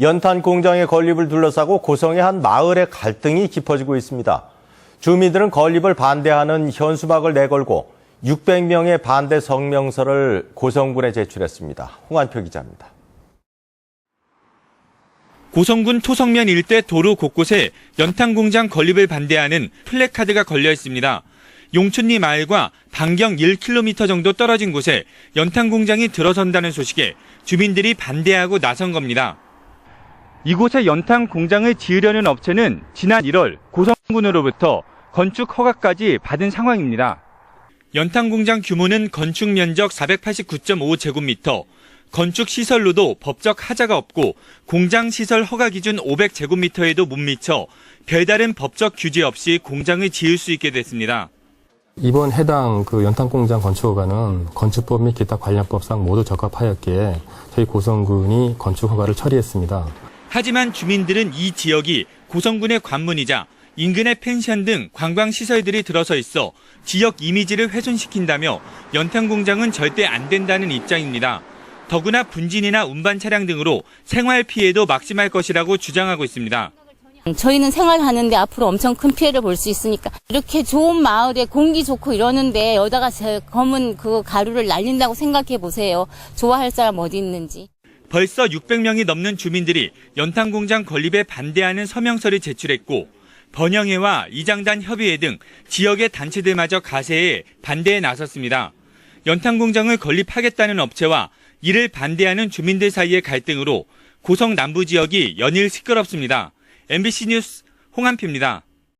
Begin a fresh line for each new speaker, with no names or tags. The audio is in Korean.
연탄 공장의 건립을 둘러싸고 고성의 한 마을의 갈등이 깊어지고 있습니다. 주민들은 건립을 반대하는 현수막을 내걸고 600명의 반대 성명서를 고성군에 제출했습니다. 홍한표 기자입니다.
고성군 토성면 일대 도로 곳곳에 연탄 공장 건립을 반대하는 플래카드가 걸려 있습니다. 용춘리 마을과 반경 1km 정도 떨어진 곳에 연탄 공장이 들어선다는 소식에 주민들이 반대하고 나선 겁니다. 이곳에 연탄 공장을 지으려는 업체는 지난 1월 고성군으로부터 건축 허가까지 받은 상황입니다. 연탄 공장 규모는 건축 면적 489.5제곱미터, 건축 시설로도 법적 하자가 없고 공장 시설 허가 기준 500제곱미터에도 못 미쳐 별다른 법적 규제 없이 공장을 지을 수 있게 됐습니다.
이번 해당 그 연탄 공장 건축허가는 건축법 및 기타 관련법상 모두 적합하였기에 저희 고성군이 건축허가를 처리했습니다.
하지만 주민들은 이 지역이 고성군의 관문이자 인근의 펜션 등 관광시설들이 들어서 있어 지역 이미지를 훼손시킨다며 연탄 공장은 절대 안 된다는 입장입니다. 더구나 분진이나 운반 차량 등으로 생활 피해도 막심할 것이라고 주장하고 있습니다.
저희는 생활하는데 앞으로 엄청 큰 피해를 볼 수 있으니까 이렇게 좋은 마을에 공기 좋고 이러는데 제 검은 그 가루를 날린다고 생각해 보세요. 좋아할 사람 어디 있는지.
벌써 600명이 넘는 주민들이 연탄 공장 건립에 반대하는 서명서를 제출했고 번영회와 이장단 협의회 등 지역의 단체들마저 가세에 반대에 나섰습니다. 연탄 공장을 건립하겠다는 업체와 이를 반대하는 주민들 사이의 갈등으로 고성 남부 지역이 연일 시끄럽습니다. MBC 뉴스 홍한표입니다.